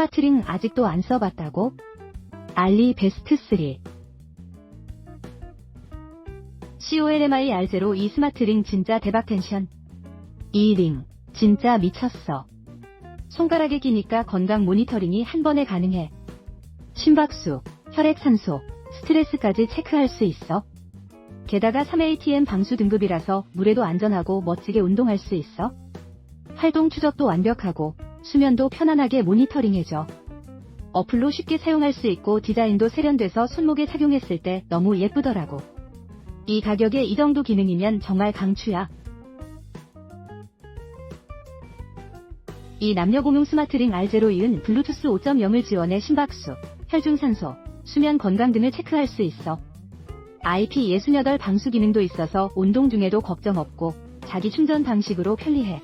스마트링 아직도 안 써봤다고? 알리 베스트 3 COLMI R0 이 스마트링 진짜 대박 텐션. 이 링, 진짜 미쳤어. 손가락에 끼니까 건강 모니터링이 한 번에 가능해. 심박수, 혈액산소, 스트레스까지 체크할 수 있어. 게다가 3ATM 방수 등급이라서 물에도 안전하고 멋지게 운동할 수 있어. 활동 추적도 완벽하고 수면도 편안하게 모니터링해줘. 어플로 쉽게 사용할 수 있고 디자인도 세련돼서 손목에 착용했을 때 너무 예쁘더라고. 이 가격에 이 정도 기능이면 정말 강추야. 이 남녀 공용 스마트링 R0은 블루투스 5.0을 지원해 심박수, 혈중산소, 수면 건강 등을 체크할 수 있어. IP68 방수 기능도 있어서 운동 중에도 걱정 없고 자기 충전 방식으로 편리해.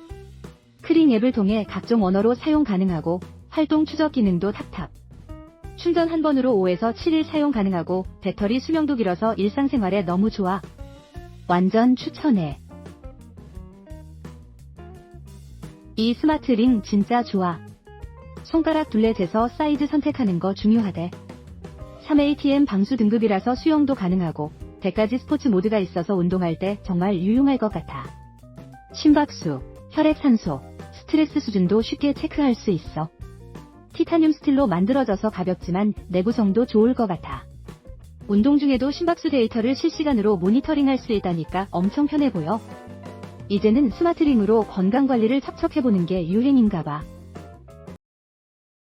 크링 앱을 통해 각종 언어로 사용 가능하고 활동 추적 기능도 탑탑. 충전 한 번으로 5에서 7일 사용 가능하고 배터리 수명도 길어서 일상생활에 너무 좋아. 완전 추천해. 이 스마트 링 진짜 좋아. 손가락 둘레 재서 사이즈 선택하는 거 중요하대. 3ATM 방수 등급이라서 수영도 가능하고 100가지 스포츠 모드가 있어서 운동할 때 정말 유용할 것 같아. 심박수, 혈액 산소, 스트레스 수준도 쉽게 체크할 수 있어. 티타늄 스틸로 만들어져서 가볍지만 내구성도 좋을 것 같아. 운동 중에도 심박수 데이터를 실시간으로 모니터링 할 수 있다니까 엄청 편해 보여. 이제는 스마트링으로 건강 관리를 척척해보는 게 유행인가 봐.